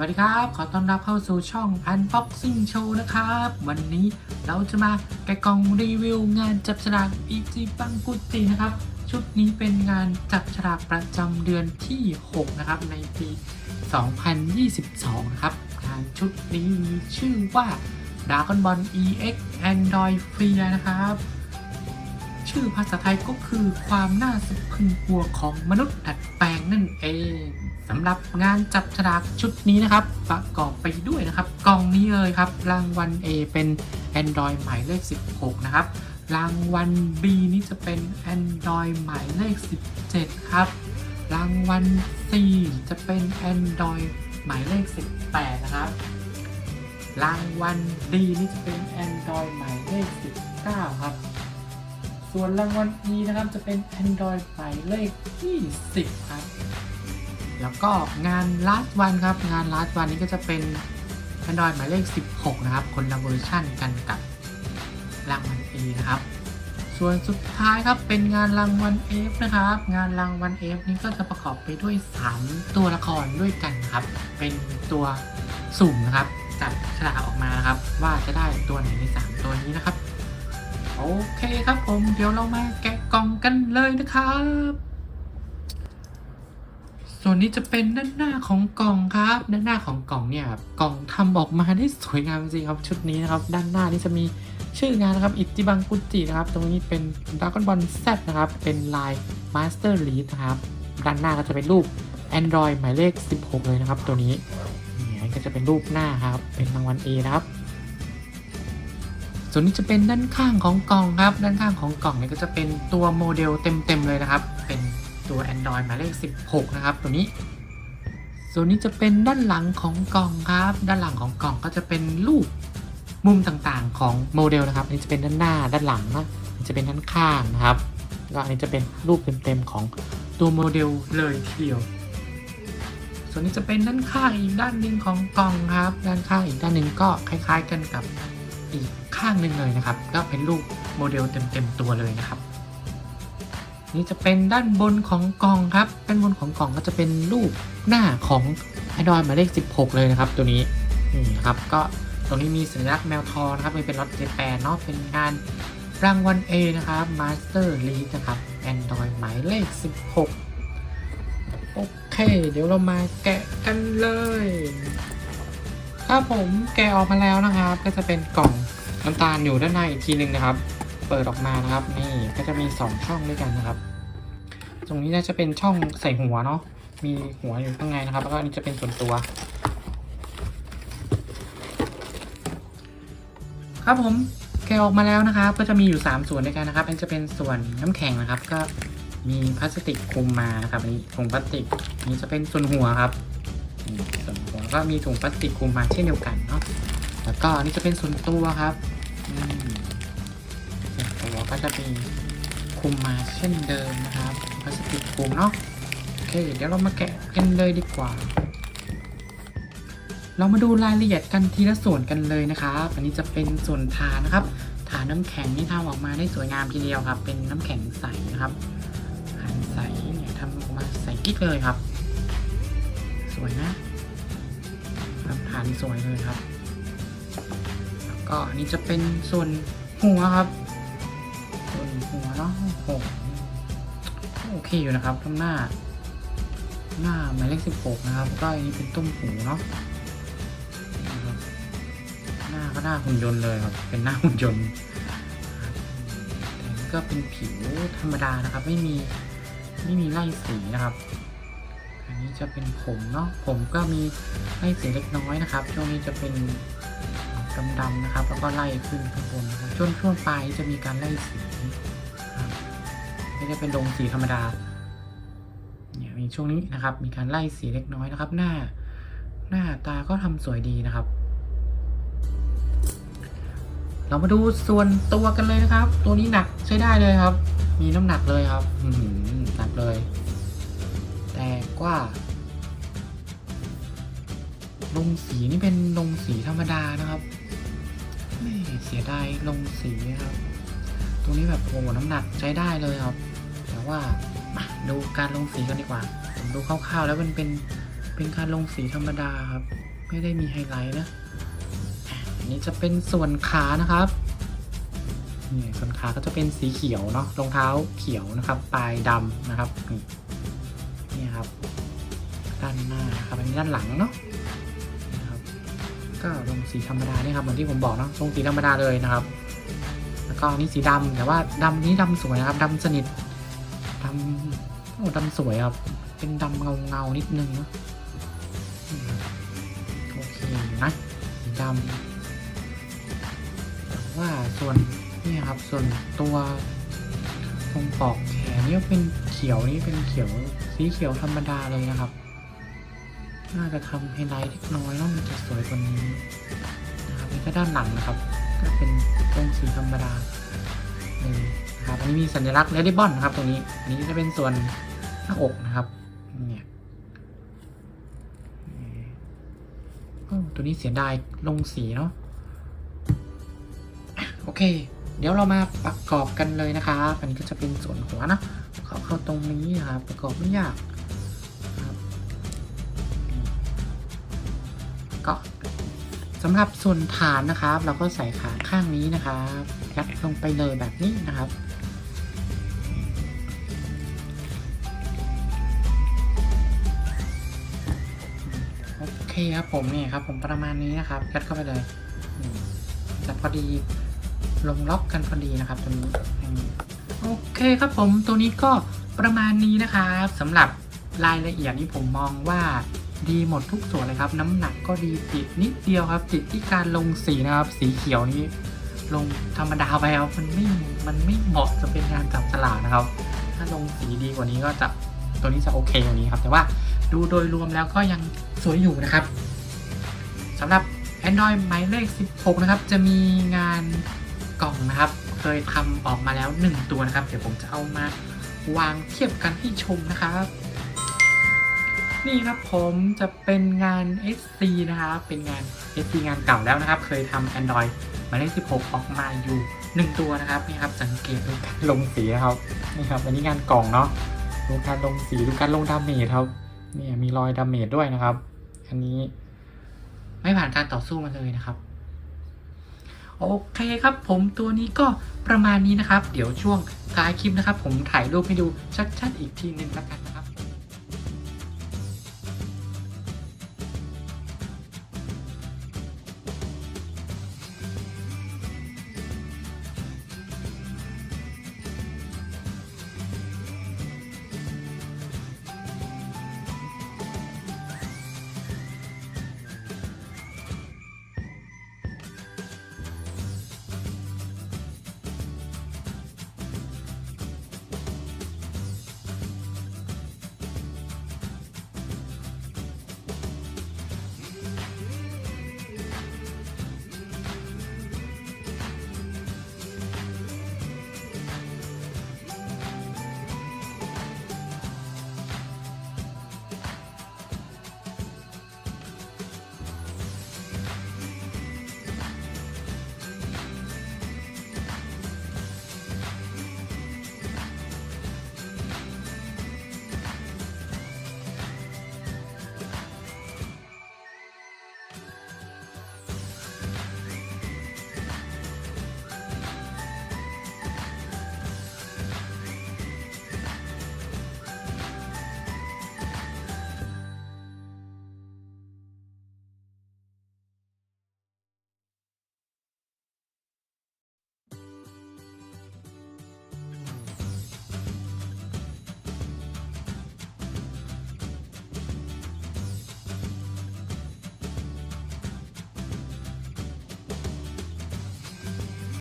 วัสดีครับ ขอต้อนรับเข้าสู่ช่อง Unboxing Show นะครับ วันนี้เราจะมาแกะกล่องรีวิวงานจับฉลากอีจิบังกุตินะครับ ชุดนี้เป็นงานจับฉลากประจำเดือนที่ 6 นะครับ ในปี 2022 นะครับงานชุดนี้มีชื่อว่า Dragon Ball EX Android Fear นะครับ ชื่อภาษาไทยก็คือความน่าสะพรึงกลัวของมนุษย์ดัดแปลงนั่นเอง สำหรับงานจับฉลากชุดนี้นะครับ ประกอบไปด้วยนะครับ กล่องนี้เลยครับ รางวัล A เป็น Android หมายเลข 16 นะครับ รางวัล B นี่จะเป็น Android หมายเลข 17 ครับ รางวัล C จะเป็น Android หมายเลข 18 นะครับ รางวัล D นี่จะเป็น Android หมายเลข 19 ครับ ส่วนรางวัล E นะครับจะเป็น Android หมายเลข 20 ครับ แล้วก็งาน last one ครับ งาน last one นี้ก็จะเป็น Android หมายเลข 16 นะครับ คนละเวอร์ชั่นกันกับรางวัล E นะครับ ส่วนสุดท้ายครับเป็นงานรางวัล F นะครับ งานรางวัล F นี้ก็จะประกอบไปด้วย 3 ตัวละครด้วยกันครับ เป็นตัวสุ่มนะครับจับฉลากออกมานะครับ ว่าจะได้ตัวไหนใน 3 ตัวนี้นะครับ โอเคครับผม เดี๋ยวเรามาแกะกล่องกันเลยนะครับ ส่วนนี้จะเป็นด้านหน้าของกล่องครับ ด้านหน้าของกล่องเนี่ยกล่องทำออกมาได้สวยงามจริงครับชุดนี้นะครับ ด้านหน้านี่จะมีชื่องานนะครับอิจิบังกุจินะครับ ตรงนี้เป็นด r a ก้อนบอลแซนะครับ เป็นลายมาสเตอร์ลีดนะครับ ด้านหน้าก็จะเป็นรูป Android หมายเลข 16 เลยนะครับ ตัวนี้นี่ก็จะเป็นรูปหน้าครับ เป็นรางวัล A นะครับส่วนนี้จะเป็นด้านข้างของกล่องครับ ด้านข้างของกล่องเนี่ยก็จะเป็นตัวโมเดลเต็มๆเลยนะครับ เป็น ตัว Android หมายเลข 16 นะครับ ตัวนี้ ส่วนนี้จะเป็นด้านหลังของกล่องครับ ด้านหลังของกล่องก็จะเป็นรูปมุมต่างๆของโมเดลนะครับ อันนี้จะเป็นด้านหน้าด้านหลังนะจะเป็นด้านข้างนะครับก็อันนี้จะเป็นรูปเต็มๆของตัวโมเดลเลยทีเดียว ส่วนนี้จะเป็นด้านข้างอีกด้านหนึ่งของกล่องครับ ด้านข้างอีกด้านหนึ่งก็คล้าย ๆ กันกับอีกข้างหนึ่งเลยนะครับ ก็เป็นรูปโมเดลเต็มๆตัวเลยนะครับ นี่จะเป็นด้านบนของกล่องครับ ด้านบนของกล่องก็จะเป็นรูปหน้าของ Android หมายเลข 16 เลยนะครับ ตัวนี้นี่นะครับก็ตรงนี้มีสัญลักษณ์แมวทองนะครับเป็นรถเจแปนเนาะเป็นงานรางวัล A นะครับ Master Lead นะครับ Android หมายเลข 16 โอเค เดี๋ยวเรามาแกะกันเลยครับผมแกะออกมาแล้วนะครับ ก็จะเป็นกล่องน้ำตาลอยู่ด้านในอีกทีหนึ่งนะครับ เปิดออกมานะครับนี่ก็จะมี 2 ช่องด้วยกันนะครับ ตรงนี้น่าจะเป็นช่องใส่หัวเนาะมีหัวอยู่ข้างในนะครับ แล้วก็อันนี้จะเป็นส่วนตัว ครับผมแกะออกมาแล้วนะครับ ก็จะมีอยู่ 3 ส่วนด้วยกันนะครับ อันนจะเป็นส่วนน้ำแข็งนะครับ ก็มีพลาสติกคลุมมานะครับอันนี้ถุงพลาสติกนี้จะเป็นส่วนหัวครับส่วนหัวก็มีถุงพลาสติกคลุมมาเช่นเดียวกันเนาะแล้วก็อันนี้จะเป็นส่วนตัวครับอืม ก็จะมีคุมมาเช่นเดิมนะครับพลาสติกคุมเนาะโอเคเดี๋ยวเรามาแกะกันเลยดีกว่า เรามาดูรายละเอียดกันทีละส่วนกันเลยนะครับอันนี้จะเป็นส่วนฐานนะครับฐานน้ำแข็งนี่ทำออกมาได้สวยงามทีเดียวครับ เป็นน้ำแข็งใสนะครับฐานใสเนี่ยทำออกมาใสกิ๊กเลยครับ สวยนะครับฐานสวยเลยครับ ก็อันนี้จะเป็นส่วนหัวครับ นหัวเนาะโอ้โอเคอยู่นะครับข้างหน้า หน้าหมายเลขสิบหกนะครับ ก็อันนี้เป็นต้มหูเนาะหน้าก็หน้าหุ่นยนต์เลยครับ เป็นหน้าหุ่นยนต์แต่ก็เป็นผิวธรรมดานะครับ ไม่มีไม่มีไล่สีนะครับ อันนี้จะเป็นผมเนาะผมก็มีไล่สีเล็กน้อยนะครับ ช่วงนี้จะเป็น ดำๆนะครับ แล้วก็ไล่ขึ้นข้างบนนะครับช่วงช่วงปลายจะมีการไล่สีไม่ได้เป็นดงสีธรรมดาเนี่ยมีช่วงนี้นะครับ มีการไล่สีเล็กน้อยนะครับ หน้า หน้าตาก็ทำสวยดีนะครับ เรามาดูส่วนตัวกันเลยนะครับ ตัวนี้หนักใช้ได้เลยครับ มีน้ำหนักเลยครับอื้อหือหนักเลย แต่กว่าลงสีนี่เป็นลงสีธรรมดานะครับ ไม่เสียดายลงสีครับ ตรงนี้แบบโอ้โหน้ำหนักใช้ได้เลยครับ แต่ว่าดูการลงสีกันดีกว่า ผมดูคร่าวๆ แล้วมันเป็นเป็นการลงสีธรรมดาครับ ไม่ได้มีไฮไลท์นะ อันนี้จะเป็นส่วนขานะครับนี่ส่วนขาก็จะเป็นสีเขียวเนาะรองเท้าเขียวนะครับ ปลายดำนะครับนี่ครับ ด้านหน้านะครับอันนี้ด้านหลังเนาะ ก็ลงสีธรรมดาเนี่ยครับเหมือนที่ผมบอกเนาะลงสีธรรมดาเลยนะครับ แล้วก็อันนี้สีดำแต่ว่าดำนี้ดำสวยนะครับดำสนิทดำโอ้ดำสวยครับ เป็นดำเงาเงานิดนึงเนาะโอเคนะดำแต่ว่าส่วนนี่ครับส่วนตัวตรงปอกแขนนี่เป็นเขียวนี่เป็นเขียวสีเขียวธรรมดาเลยนะครับ น่าจะทำไฮไลท์เล็กน้อยเนาะมันจะสวยกว่านี้นะครับนี่ก็ด้านหลังนะครับ ก็เป็นตรงสีธรรมดาเลยนะครับอันนี้มีสัญลักษณ์เลดี้บอนนะครับ ตรงนี้อันนี้จะเป็นส่วนหน้าอกนะครับเนี่ยตัวนี้เสียดายลงสีเนาะโอเค เดี๋ยวเรามาประกอบกันเลยนะครับอันนี้ก็จะเป็นส่วนหัวนะเขาเข้าตรงนี้นะครับประกอบไม่ยาก สำหรับส่วนฐานนะครับ เราก็ใส่ขาข้างนี้นะครับยัดลงไปเลยแบบนี้นะครับโอเคครับผมนี่ครับ ผมประมาณนี้นะครับยัดเข้าไปเลยจะพอดีลงล็อกกันพอดีนะครับตัวนี้โอเคครับผมตัวนี้ก็ประมาณนี้นะครับสำหรับรายละเอียดนี้ผมมองว่า ดีหมดทุกส่วนเลยครับ น้ำหนักก็ดีติดนิดเดียวครับ ติดที่การลงสีนะครับ สีเขียวนี้ ลงธรรมดาไปครับมันไม่มันไม่เหมาะจะเป็นงานจับฉลากนะครับ ถ้าลงสีดีกว่านี้ก็จะตัวนี้จะโอเคกว่านี้ครับ แต่ว่าดูโดยรวมแล้วก็ยังสวยอยู่นะครับสำหรับ Android หมายเลข 16 นะครับ จะมีงานกล่องนะครับ เคยทำออกมาแล้ว 1 ตัวนะครับ เดี๋ยวผมจะเอามาวางเทียบกันให้ชมนะครับ นี่ครับผมจะเป็นงาน SC นะครับ เป็นงาน SC งานเก่าแล้วนะครับ เคยทำ Android หมายเลข16 ออกมาอยู่ 1 ตัวนะครับนี่ครับ สังเกตดูการลงสีนะครับนี่ครับอันนี้งานกล่องเนาะดูการลงสีดูการลงดาเมจครับเนี่ยมีรอยดาเมจด้วยนะครับ อันนี้ ไม่ผ่านการต่อสู้มาเลยนะครับโอเคครับ ผมตัวนี้ก็ประมาณนี้นะครับ เดี๋ยวช่วงท้ายคลิปนะครับ ผมถ่ายรูปให้ดูชัดๆอีกทีหนึงแล้วกัน